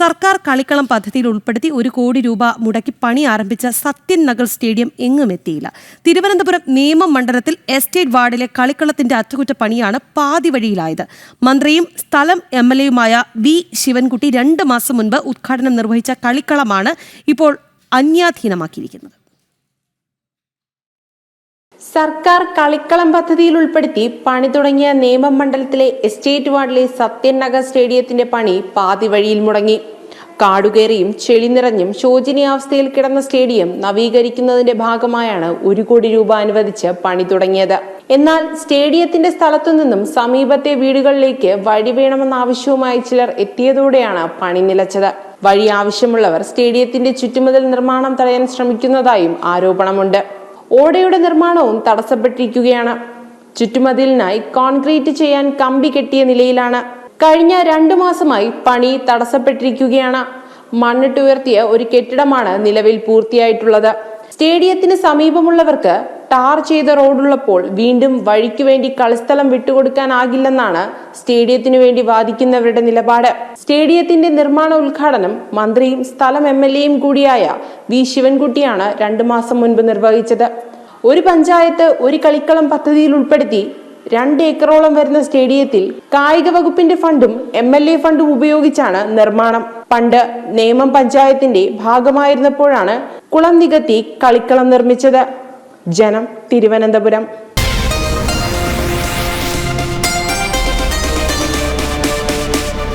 സർക്കാർ കളിക്കളം പദ്ധതിയിൽ ഉൾപ്പെടുത്തി ഒരു കോടി രൂപ മുടക്കി പണി ആരംഭിച്ച സത്യൻ നഗർ സ്റ്റേഡിയം എങ്ങും എത്തിയില്ല. തിരുവനന്തപുരം നിയമം മണ്ഡലത്തിൽ എസ്റ്റേറ്റ് വാർഡിലെ കളിക്കളത്തിന്റെ അറ്റകുറ്റപ്പണിയാണ് പാതി വഴിയിലായത്. മന്ത്രിയും സ്ഥലം എം എൽ എയുമായ വി ശിവൻകുട്ടി രണ്ട് മാസം മുൻപ് ഉദ്ഘാടനം നിർവഹിച്ച കളിക്കളമാണ് ഇപ്പോൾ അന്യാധീനമാക്കിയിരിക്കുന്നത്. സർക്കാർ കളിക്കളം പദ്ധതിയിൽ ഉൾപ്പെടുത്തി പണി തുടങ്ങിയ നേമം മണ്ഡലത്തിലെ എസ്റ്റേറ്റ് വാർഡിലെ സത്യൻ നഗർ സ്റ്റേഡിയത്തിന്റെ പണി പാതി വഴിയിൽ മുടങ്ങി. കാടുകയറിയും ചെളി നിറഞ്ഞും ശോചനീയാവസ്ഥയിൽ കിടന്ന സ്റ്റേഡിയം നവീകരിക്കുന്നതിന്റെ ഭാഗമായാണ് ഒരു കോടി രൂപ അനുവദിച്ച് പണി തുടങ്ങിയത്. എന്നാൽ സ്റ്റേഡിയത്തിന്റെ സ്ഥലത്തു നിന്നും സമീപത്തെ വീടുകളിലേക്ക് വഴി വേണമെന്ന ആവശ്യവുമായി ചിലർ എത്തിയതോടെയാണ് പണി നിലച്ചത്. വഴി ആവശ്യമുള്ളവർ സ്റ്റേഡിയത്തിന്റെ ചുറ്റുമതിൽ നിർമ്മാണം തടയാൻ ശ്രമിക്കുന്നതായും ആരോപണമുണ്ട്. ഓടയുടെ നിർമ്മാണവും തടസ്സപ്പെട്ടിരിക്കുകയാണ്. ചുറ്റുമതിലിനായി കോൺക്രീറ്റ് ചെയ്യാൻ കമ്പി കെട്ടിയ നിലയിലാണ്. കഴിഞ്ഞ രണ്ടു മാസമായി പണി തടസ്സപ്പെട്ടിരിക്കുകയാണ്. മണ്ണിട്ടുയർത്തിയ ഒരു കെട്ടിടമാണ് നിലവിൽ പൂർത്തിയായിട്ടുള്ളത്. സ്റ്റേഡിയത്തിന് സമീപമുള്ളവർക്ക് ടാർ ചെയ്ത റോഡുള്ളപ്പോൾ വീണ്ടും വഴിക്ക് വേണ്ടി കളിസ്ഥലം വിട്ടുകൊടുക്കാനാകില്ലെന്നാണ് സ്റ്റേഡിയത്തിനു വേണ്ടി വാദിക്കുന്നവരുടെ നിലപാട്. സ്റ്റേഡിയത്തിന്റെ നിർമ്മാണ ഉദ്ഘാടനം മന്ത്രിയും സ്ഥലം എം എൽ എയും കൂടിയായ വി ശിവൻകുട്ടിയാണ് രണ്ടു മാസം മുൻപ് നിർവഹിച്ചത്. ഒരു പഞ്ചായത്ത് ഒരു കളിക്കളം പദ്ധതിയിൽ ഉൾപ്പെടുത്തി രണ്ട് ഏക്കറോളം വരുന്ന സ്റ്റേഡിയത്തിൽ കായിക വകുപ്പിന്റെ ഫണ്ടും എം എൽ എ ഫണ്ടും ഉപയോഗിച്ചാണ് നിർമ്മാണം. പണ്ട് നേമം പഞ്ചായത്തിന്റെ ഭാഗമായിരുന്നപ്പോഴാണ് കുളം നികത്തി കളിക്കളം നിർമ്മിച്ചത്. ജനം തിരുവനന്തപുരം.